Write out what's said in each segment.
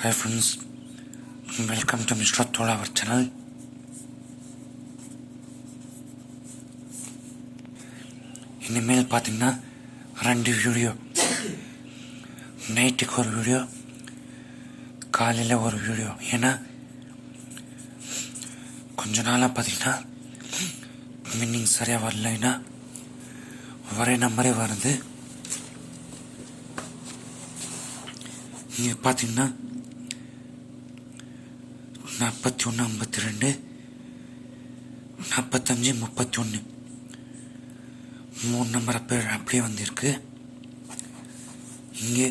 Hi friends welcome to mister தோல் அவர் channel இனிமேல் பார்த்தீங்கன்னா ரெண்டு வீடியோ நைட்டுக்கு ஒரு வீடியோ காலையில் ஒரு வீடியோ ஏன்னா கொஞ்ச நாளாக பார்த்தீங்கன்னா மீனிங் சரியாக வரலைன்னா ஒரே நம்பரே வருது நீங்கள் பார்த்தீங்கன்னா நாற்பத்தி ஒன்று ஐம்பத்தி ரெண்டு நாற்பத்தஞ்சு முப்பத்தி ஒன்று மூணு நம்பர் அப்போ அப்படியே வந்திருக்கு. இங்கே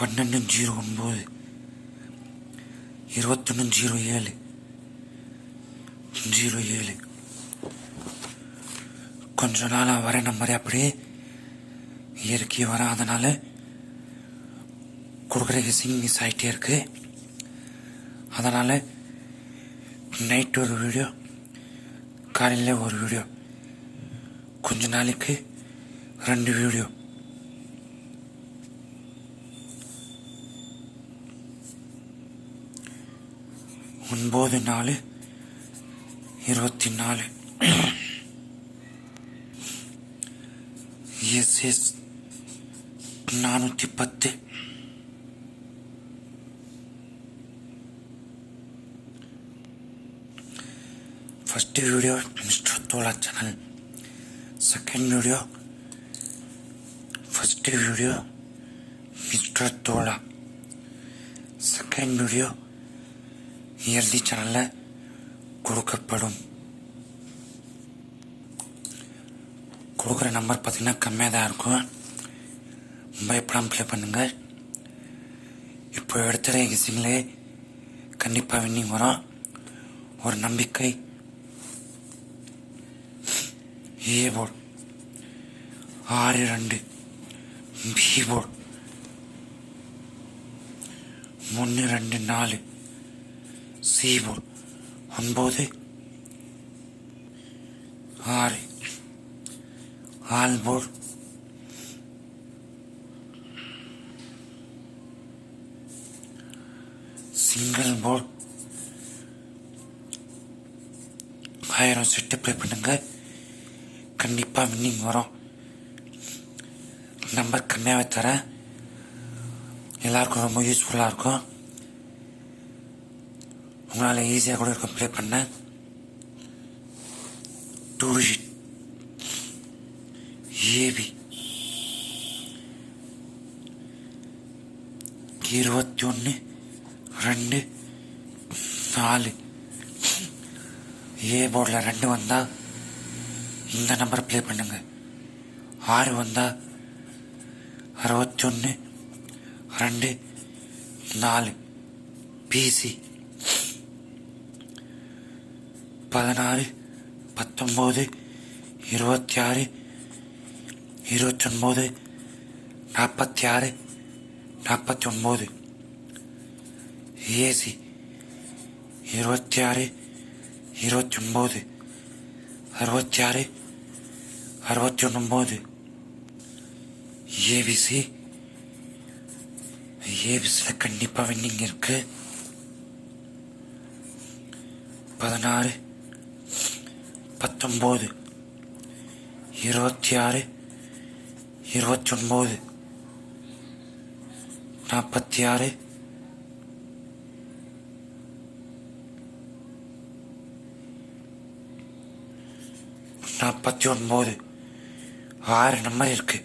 பன்னெண்டு ஜீரோ ஒன்பது இருபத்தொன்று ஜீரோ ஏழு ஜீரோ ஏழு. கொஞ்ச நாளாக வர நம்பரே அப்படியே இயற்கை வர அதனால் கொடுக்குற ஹிசிங் மிஸ் ஆகிட்டே இருக்கு. அதனால் நைட் ஒரு வீடியோ காலையில் ஒரு வீடியோ கொஞ்ச நாளைக்கு ரெண்டு வீடியோ ஒன்பது நாலு இருபத்தி நாலு. எஸ் எஸ் நானூற்றி பத்து. ஃபஸ்ட்டு வீடியோ மிஸ்டர் தோலா channel second video first video mister தோலா செகண்ட் வீடியோ இயர்லி சேனலில் கொடுக்கப்படும் கொடுக்குற நம்பர் பார்த்தீங்கன்னா கம்மியாக தான் இருக்கும் பயப்படாமல் ப்ளே பண்ணுங்கள் இப்போ எடுத்துகிற கிசிங்களே கண்டிப்பாக வின்னிங் வரும் ஒரு நம்பிக்கை ஏ போர்ட் ஆறு ரெண்டு பி போர்ட் ஒன்று ரெண்டு நாலு சி போர்டு ஒன்பது ஆறு ஆல் போர்டு சிங்கிள் போர்டு ஆயிரம் செட்டு ப்ளே பண்ணுங்க கண்டிப்பாக வின்னிங் வரும். நம்பர் கம்மியாகவே தரேன் எல்லாருக்கும் ரொம்ப யூஸ்ஃபுல்லாக இருக்கும். உங்களால் ஈஸியாக கூட இருக்கும் ப்ளே பண்ண. டூ டிஜிட் ஏபி இருபத்தி ஒன்று ரெண்டு நாலு. ஏ போர்டில் ரெண்டு வந்தால் இந்த நம்பர் ப்ளே பண்ணுங்க. ஆறு வந்தால் அறுபத்தி ஒன்று ரெண்டு நாலு பிசி. பதினாறு பத்தொம்போது இருபத்தி ஆறு இருபத்தொன்பது நாற்பத்தி ஆறு நாற்பத்தி ஒன்பது ஏசி இருபத்தி ஆறு இருபத்தி ஒன்பது அறுபத்தி ஆறு அறுபத்தி ஒன்பது ஏபிசி ஏபிசியில் கண்டிப்பாக வின்னிங் இருக்கு. பதினாறு. பத்தொம்போது இருபத்தி ஆறு. இருபத்தி ஒன்பது நாற்பத்தி ஆறு. நாற்பத்தி ஒன்பது. ஆறு நம்பர் இருக்கு.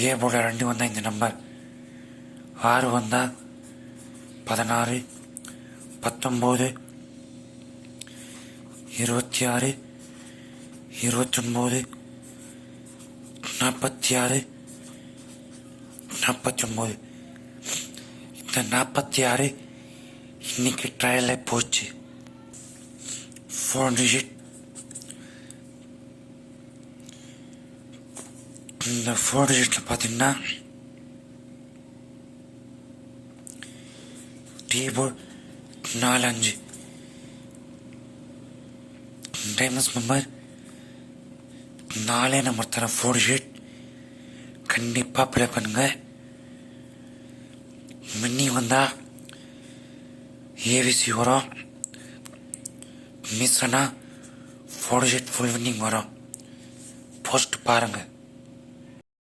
ஏ போர்டில் ரெண்டு வந்தால் இந்த நம்பர் ஆறு வந்தால் பதினாறு பத்தொம்போது இருபத்தி ஆறு இருபத்தொன்பது நாற்பத்தி ஆறு நாற்பத்தி இந்த நாற்பத்தி ஆறு இன்னைக்கு ட்ரையலில் போச்சு. ஃபோர் டிஜிட் இந்த ஃபோட்டோ ஷீட்டில் பார்த்தீங்கன்னா டீபோர்ட் நாலு அஞ்சு. டைமஸ் நம்பர் நாலே நம்பர் தர ஃபோட்டோ ஷீட் கண்டிப்பாக ப்ளே பண்ணுங்க. மின்னி வந்தால் ஏவிசி வரும். மிஸ் ஆனால் ஃபோட்டோ ஷீட் ஃபுல் வின்னிங் வரும். போஸ்ட் பாருங்கள்